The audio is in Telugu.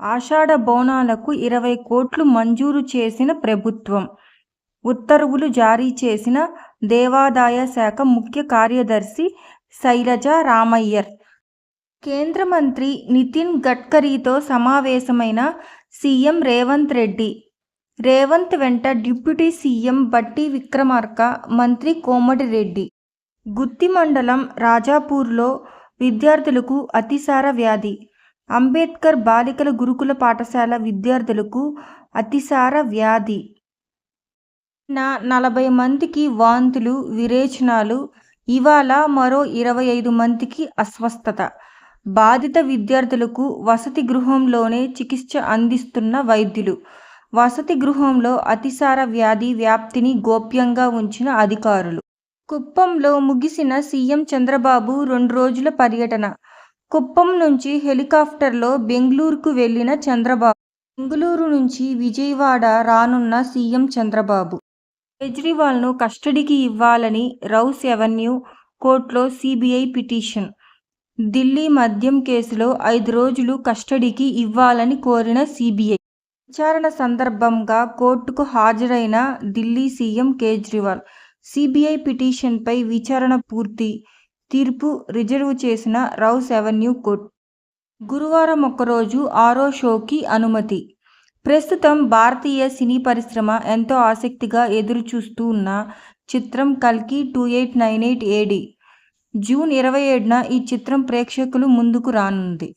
ఆషాఢ బోనాలకు ఇరవై కోట్లు మంజూరు చేసిన ప్రభుత్వం. ఉత్తర్వులు జారీ చేసిన దేవాదాయ శాఖ ముఖ్య కార్యదర్శి శైలజ రామయ్యర్. కేంద్ర మంత్రి నితిన్ గడ్కరీతో సమావేశమైన సీఎం రేవంత్ రెడ్డి. రేవంత్ వెంట డిప్యూటీ సీఎం బట్టి విక్రమార్క మంత్రి కోమటిరెడ్డి గుత్తి మండలం రాజాపూర్లో విద్యార్థులకు అతిసార వ్యాధి. అంబేద్కర్ బాలికల గురుకుల పాఠశాల విద్యార్థులకు అతిసార వ్యాధి. నా నలభై మందికి వాంతులు విరేచనాలు ఇవాళ మరో ఇరవై ఐదు మందికి అస్వస్థత. బాధిత విద్యార్థులకు వసతి గృహంలోనే చికిత్స అందిస్తున్న వైద్యులు. వసతి గృహంలో అతిసార వ్యాధి వ్యాప్తిని గోప్యంగా ఉంచిన అధికారులు. కుప్పంలో ముగిసిన సీఎం చంద్రబాబు రెండు రోజుల పర్యటన. కుప్పం నుంచి హెలికాప్టర్లో బెంగళూరుకు వెళ్ళిన చంద్రబాబు. బెంగళూరు నుంచి విజయవాడ రానున్న సీఎం చంద్రబాబు. కేజ్రీవాల్ను కస్టడీకి ఇవ్వాలని రౌస్ ఎవెన్యూ కోర్టులో సీబీఐ పిటిషన్. ఢిల్లీ మద్యం కేసులో ఐదు రోజులు కస్టడీకి ఇవ్వాలని కోరిన సీబీఐ. విచారణ సందర్భంగా కోర్టుకు హాజరైన ఢిల్లీ సీఎం కేజ్రీవాల్. సీబీఐ పిటిషన్పై విచారణ పూర్తి తీర్పు రిజర్వ్ చేసిన రౌస్ ఎవెన్యూ కోర్ట్. గురువారం ఒక్కరోజు ఆరో షోకి అనుమతి. ప్రస్తుతం భారతీయ సినీ పరిశ్రమ ఎంతో ఆసక్తిగా ఎదురుచూస్తూ ఉన్న చిత్రం కల్కి two eight nine eight AD. June ఇరవై ఏడున ఈ చిత్రం ప్రేక్షకులు ముందుకు రానుంది.